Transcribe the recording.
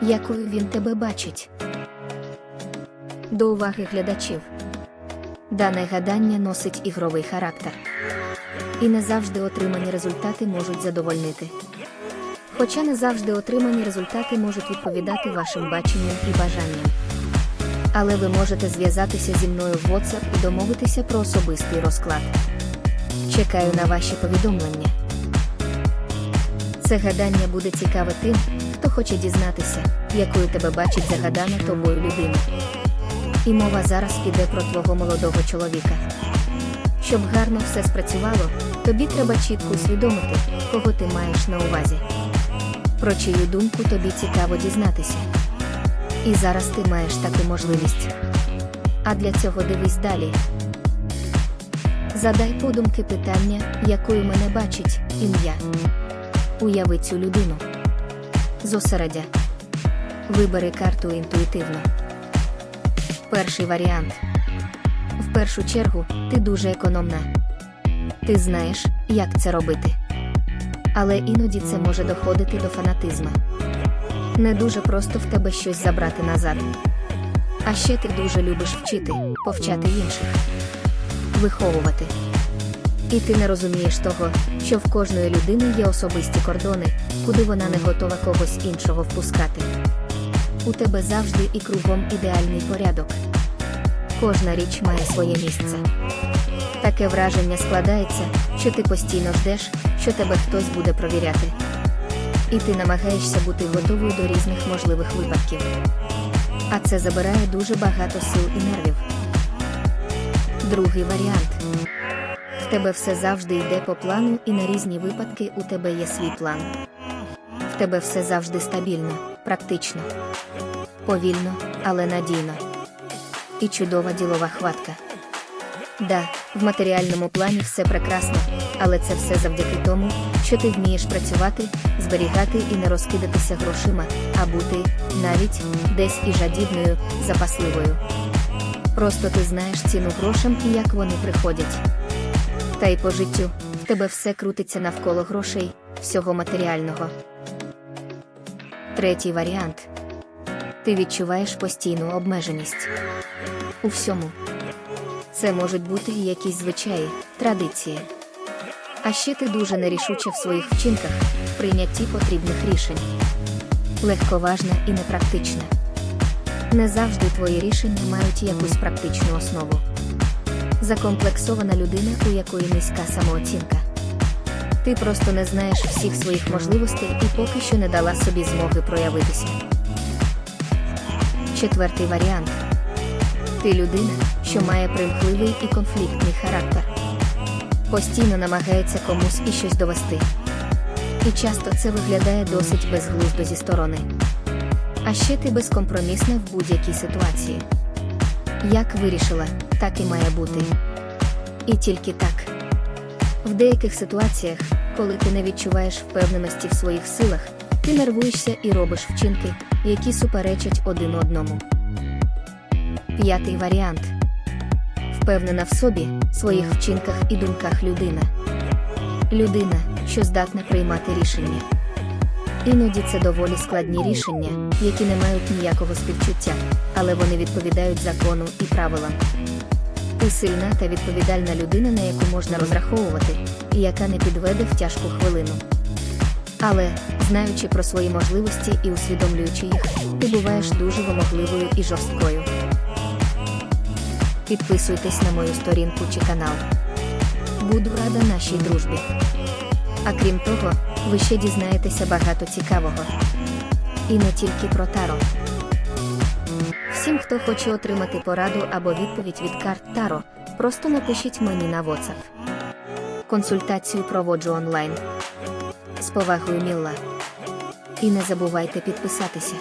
якою він тебе бачить. До уваги глядачів. Дане гадання носить ігровий характер. І не завжди отримані результати можуть задовольнити. Хоча не завжди отримані результати можуть відповідати вашим баченням і бажанням. Але ви можете зв'язатися зі мною в WhatsApp і домовитися про особистий розклад. Чекаю на ваші повідомлення. Це гадання буде цікаве тим, хто хоче дізнатися, якою тебе бачить загадана тобою людина. І мова зараз піде про твого молодого чоловіка. Щоб гарно все спрацювало, тобі треба чітко усвідомити, кого ти маєш на увазі. Про чию думку тобі цікаво дізнатися. І зараз ти маєш таку можливість. А для цього дивись далі. Задай подумки питання, якою мене бачить ім'я. Уяви цю людину. Зосередя. Вибери карту інтуїтивно. Перший варіант. В першу чергу, ти дуже економна. Ти знаєш, як це робити. Але іноді це може доходити до фанатизму. Не дуже просто в тебе щось забрати назад. А ще ти дуже любиш вчити, повчати інших, виховувати. І ти не розумієш того, що в кожної людини є особисті кордони, куди вона не готова когось іншого впускати. У тебе завжди і кругом ідеальний порядок. Кожна річ має своє місце. Таке враження складається, що ти постійно ждеш, що тебе хтось буде провіряти. І ти намагаєшся бути готовою до різних можливих випадків. А це забирає дуже багато сил і нервів. Другий варіант. В тебе все завжди йде по плану, і на різні випадки у тебе є свій план. В тебе все завжди стабільно, практично, повільно, але надійно. І чудова ділова хватка. Да, в матеріальному плані все прекрасно, але це все завдяки тому, що ти вмієш працювати, зберігати і не розкидатися грошима, а бути навіть десь і жадібною, запасливою. Просто ти знаєш ціну грошам і як вони приходять. Та й по життю в тебе все крутиться навколо грошей, всього матеріального. Третій варіант. Ти відчуваєш постійну обмеженість у всьому. Це можуть бути якісь звичаї, традиції. А ще ти дуже нерішуча в своїх вчинках, в прийнятті потрібних рішень. Легковажна і непрактична. Не завжди твої рішення мають якусь практичну основу. Закомплексована людина, у якої низька самооцінка. Ти просто не знаєш всіх своїх можливостей і поки що не дала собі змоги проявитися. Четвертий варіант. Ти людина, що має примхливий і конфліктний характер. Постійно намагається комусь і щось довести. І часто це виглядає досить безглуздо зі сторони. А ще ти безкомпромісна в будь-якій ситуації. Як вирішила, так і має бути. І тільки так. В деяких ситуаціях, коли ти не відчуваєш впевненості в своїх силах, ти нервуєшся і робиш вчинки, які суперечать один одному. П'ятий варіант. Впевнена в собі, своїх вчинках і думках людина. Людина, що здатна приймати рішення. Іноді це доволі складні рішення, які не мають ніякого співчуття, але вони відповідають закону і правилам. Ти сильна та відповідальна людина, на яку можна розраховувати, і яка не підведе в тяжку хвилину. Але, знаючи про свої можливості і усвідомлюючи їх, ти буваєш дуже вимогливою і жорсткою. Підписуйтесь на мою сторінку чи канал. Буду рада нашій дружбі. А крім того, ви ще дізнаєтеся багато цікавого. І не тільки про таро. Всім, хто хоче отримати пораду або відповідь від карт Таро, просто напишіть мені на WhatsApp. Консультацію проводжу онлайн. З повагою Мілла. І не забувайте підписатися.